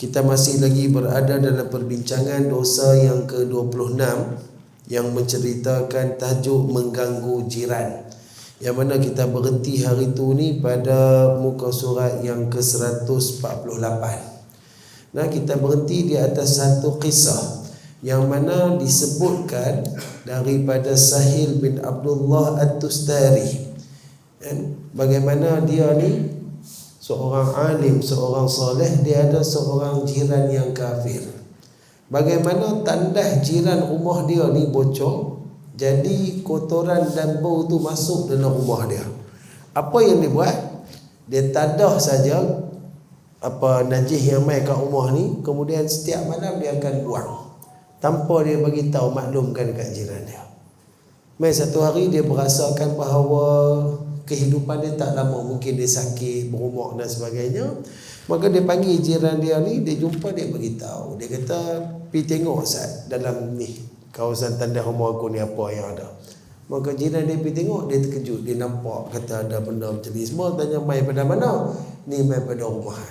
kita masih lagi berada dalam perbincangan dosa yang ke-26 yang menceritakan tajuk mengganggu jiran. Yang mana kita berhenti hari itu ni pada muka surat yang ke-148. Nah, kita berhenti di atas satu kisah yang mana disebutkan daripada Sahil bin Abdullah At-Tustari. Bagaimana dia ni seorang alim, seorang soleh, dia ada seorang jiran yang kafir. Bagaimana tandas jiran rumah dia ni bocor, jadi kotoran dan bau tu masuk dalam rumah dia. Apa yang dia buat? Dia tadah saja apa najis yang mai kat rumah ni, kemudian setiap malam dia akan buang. Tanpa dia bagi tahu maklumkan kat jiran dia. Mai satu hari dia merasakan bahawa kehidupan dia tak lama. Mungkin dia sakit berumur dan sebagainya. Maka dia panggil jiran dia ni dia jumpa dia beritahu. Dia kata pergi tengok Ustaz dalam ni kawasan tanda rumah aku ni apa yang ada. Maka jiran dia pergi tengok dia terkejut. Dia nampak kata ada benda macam ni semua. Tanya mai pada mana? Ni mai pada rumah.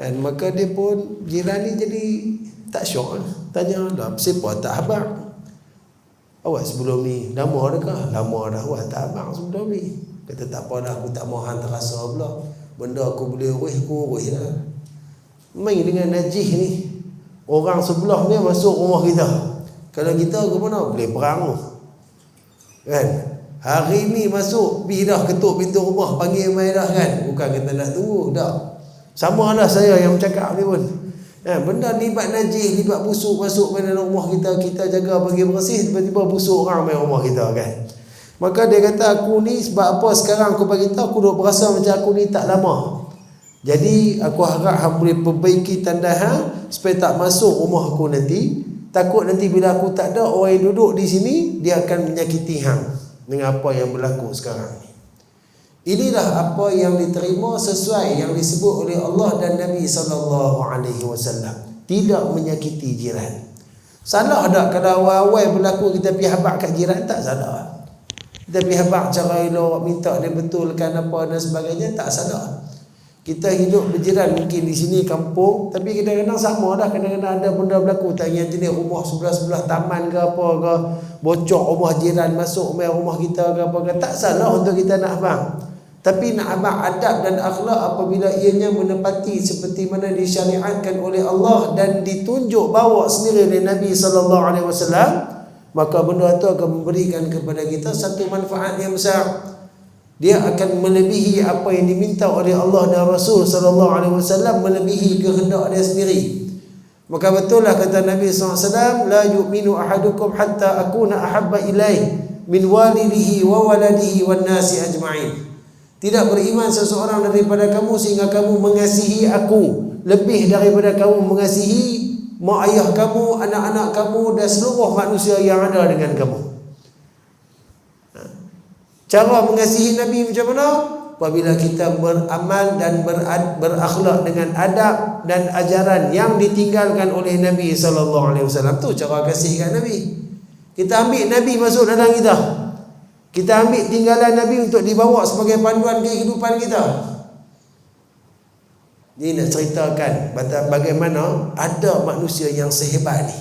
Dan maka dia pun jiran ni jadi tak syok. Tanya dah siapa tak habaq Awak sebelum ni lama adakah? Lama dah awak tak abang sebelum ni. Kata tak apa dah aku tak mau hang terasa pula. Benda aku boleh urus aku urus lah. Main dengan najis ni. Orang sebelah ni masuk rumah kita. Kalau kita ke mana? Boleh perang Kan? Hari ni masuk, pergi dah ketuk pintu rumah, panggil mai dah kan? Bukan kita nak tunggu, tak. Sama lah saya yang bercakap ni pun. Ya, benda libat najis, libat busuk masuk dalam rumah kita, kita jaga bagi bersih, tiba-tiba busuk orang main rumah kita kan. Maka dia kata aku ni sebab apa sekarang aku bagi tahu aku duk berasa macam aku ni tak lama. Jadi aku harap hang boleh perbaiki tanda hang supaya tak masuk rumah aku nanti. Takut nanti bila aku tak ada orang yang duduk di sini dia akan menyakiti hang dengan apa yang berlaku sekarang ni. Inilah apa yang diterima sesuai yang disebut oleh Allah dan Nabi sallallahu alaihi wasallam. Tidak menyakiti jiran. Salah tak kalau awal-awal berlaku kita pergi habaq kat jiran tak salah. Kita pergi habaq cara elok minta dia betulkan apa dan sebagainya tak salah. Kita hidup berjiran mungkin di sini kampung tapi kadang-kadang sama dah kadang-kadang ada benda berlaku tak yang jenis rumah sebelah-sebelah taman ke apa ke bocor rumah jiran masuk main rumah kita ke apa ke tak salah untuk kita nak habaq. Tapi nak abang adab dan akhlak apabila ianya menepati seperti mana disyariatkan oleh Allah dan ditunjuk bawa sendiri oleh Nabi sallallahu alaihi wasallam, maka benda itu akan memberikan kepada kita satu manfaat yang besar. Dia akan melebihi apa yang diminta oleh Allah dan Rasul sallallahu alaihi wasallam melebihi kehendak dia sendiri. Maka betul lah kata Nabi SAW La yu'minu ahadukum hatta akuna ahabba ilaih Min walidihi wa waladihi wa nasi ajma'in tidak beriman seseorang daripada kamu sehingga kamu mengasihi aku lebih daripada kamu mengasihi mak ayah kamu, anak-anak kamu dan seluruh manusia yang ada dengan kamu. Ha. Cara mengasihi Nabi macam mana? Apabila kita beramal dan berakhlak dengan adab dan ajaran yang ditinggalkan oleh Nabi sallallahu alaihi wasallam tu cara kasih kat Nabi. Kita ambil Nabi masuk dalam kita. Kita ambil tinggalan Nabi untuk dibawa sebagai panduan kehidupan kita. Ini nak ceritakan bagaimana ada manusia yang sehebat ni.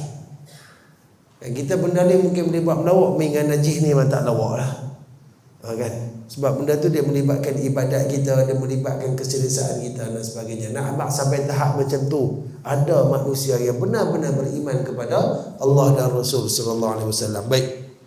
Dan kita benda ni mungkin boleh buat melawak dengan najis ni memang tak lawak lah. Ha, kan? Sebab benda tu dia melibatkan ibadat kita, dia melibatkan keselesaan kita dan sebagainya. Nak abang sampai tahap macam tu, ada manusia yang benar-benar beriman kepada Allah dan Rasul sallallahu alaihi wasallam. Baik.